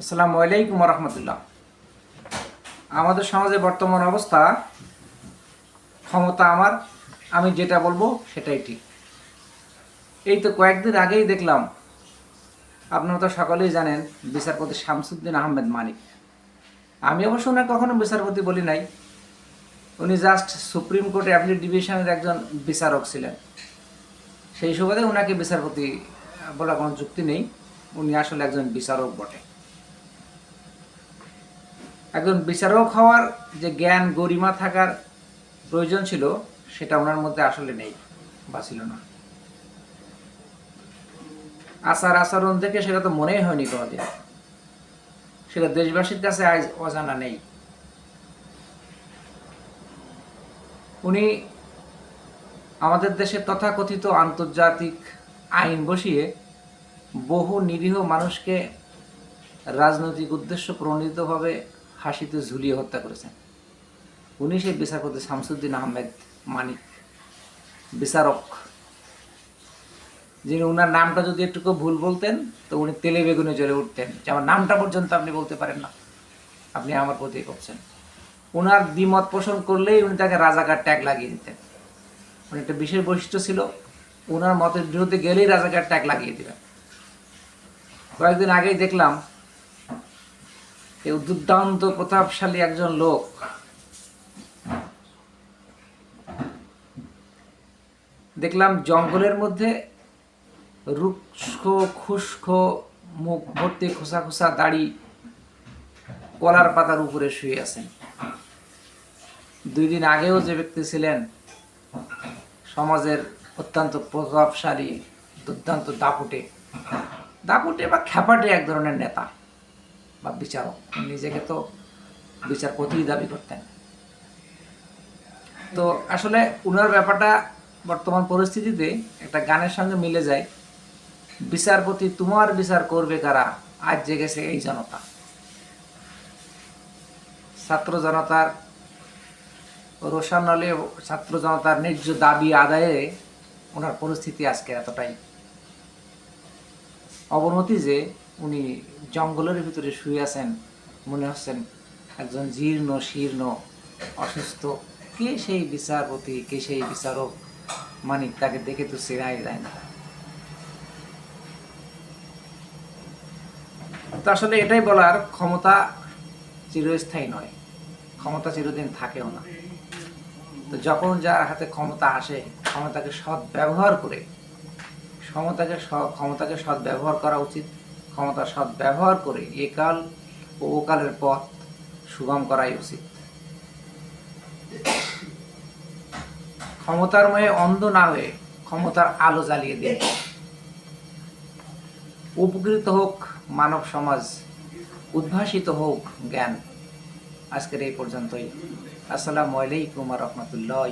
আসসালামু আলাইকুম রহমতুল্লাহ আমাদের সমাজে বর্তমান অবস্থা, ক্ষমতা আমার, আমি যেটা বলব সেটাই ঠিক। এই তো কয়েকদিন আগেই দেখলাম, আপনারা তো সকলেই জানেন বিচারপতি শামসুদ্দিন আহমেদ মানিক। আমি অবশ্য ওনাকে কখনো বিচারপতি বলি নাই। উনি জাস্ট সুপ্রিম কোর্টে অ্যাপিলেট ডিভিশনের একজন বিচারক ছিলেন। সেই সুবাদে ওনাকে বিচারপতি বলার কোনো যুক্তি নেই। উনি আসলে একজন বিচারক বটে। একজন বিচারক হওয়ার যে জ্ঞান গরিমা থাকার প্রয়োজন ছিল, সেটা ওনার মধ্যে আসলে নেই বা ছিল না। আচার আচরণ থেকে সেটা তো মনেই হয়নি কোনোদিন। সেটা দেশবাসীর কাছে আজ অজানা নেই। উনি আমাদের দেশে তথাকথিত আন্তর্জাতিক আইন বসিয়ে বহু নিরীহ মানুষকে রাজনৈতিক উদ্দেশ্য প্রণোদিতভাবে হাসিতে ঝুলিয়ে হত্যা করেছেন। উনি সেই বিচারপতি শামসুদ্দিন আহমেদ মানিক, বিচারক, যিনি ওনার নামটা যদি একটুকু ভুল বলতেন, তো উনি তেলে বেগুনে জ্বলে উঠতেন, যে আমার নামটা পর্যন্ত আপনি বলতে পারেন না। আপনি আমার প্রতি করছেন ওনার দ্বিমত পোষণ করলেই উনি তাকে রাজাকার ট্যাগ লাগিয়ে দিতেন। উনি একটা বিশেষ বৈশিষ্ট্য ছিল ওনার মতের বিরুদ্ধে গেলেই রাজাকার ট্যাগ লাগিয়ে দিবেন। কয়েকদিন আগেই দেখলাম এই দুর্দান্ত প্রতাপশালী একজন লোক। দেখলাম জঙ্গলের মধ্যে রুক্ষ খুস্ক মুখ ভর্তি খোসা খোসা দাড়ি কলার পাতার উপরে শুয়ে আছেন দুই দিন আগেও যে ব্যক্তি ছিলেন, সমাজের অত্যন্ত প্রভাবশালী দুর্দান্ত দাপুটে। দাপুটে বা খ্যাপাটে এক ধরনের নেতা। বা বিচারক, নিজেকে তো বিচারপতি দাবি করতেন। তো আসলে উনার ব্যাপারটা বর্তমান পরিস্থিতিতে একটা গানের সঙ্গে মিলে যায়। বিচারপতি তোমার বিচার করবে কারা? আজ জেগেছে এই জনতা। ছাত্র জনতার রোশানলে ছাত্র জনতার ন্যায্য দাবি আদায়ে ওনার পরিস্থিতি আজকে এতটাই। অবনতি যে উনি জঙ্গলের ভিতরে শুয়ে আছেন, মনে হচ্ছেন একজন জীর্ণ, শীর্ণ, অসুস্থ। কে সেই বিচারপতি, কে সেই বিচারক? মানিক তাকে দেখে তো চেনাই যায় না। তো আসলে এটাই বলার ক্ষমতা চিরস্থায়ী নয়। ক্ষমতা চিরদিন থাকেও না। তো যখন যার হাতে ক্ষমতা আসে, ক্ষমতাকে সৎ ব্যবহার করে, ক্ষমতাকে ক্ষমতাকে সৎ ব্যবহার করা উচিত। ক্ষমতা সৎ ব্যবহার করে একাল ও ওকালের পথ সুগম করাই উচিত। ক্ষমতার ময়ে অন্ধ না হয়ে ক্ষমতার আলো জ্বালিয়ে দিন। উপকৃত হোক মানব সমাজ, উদ্ভাসিত হোক জ্ঞান। আজকের এই পর্যন্তই। আসসালামু আলাইকুম রহমতুল্লাহ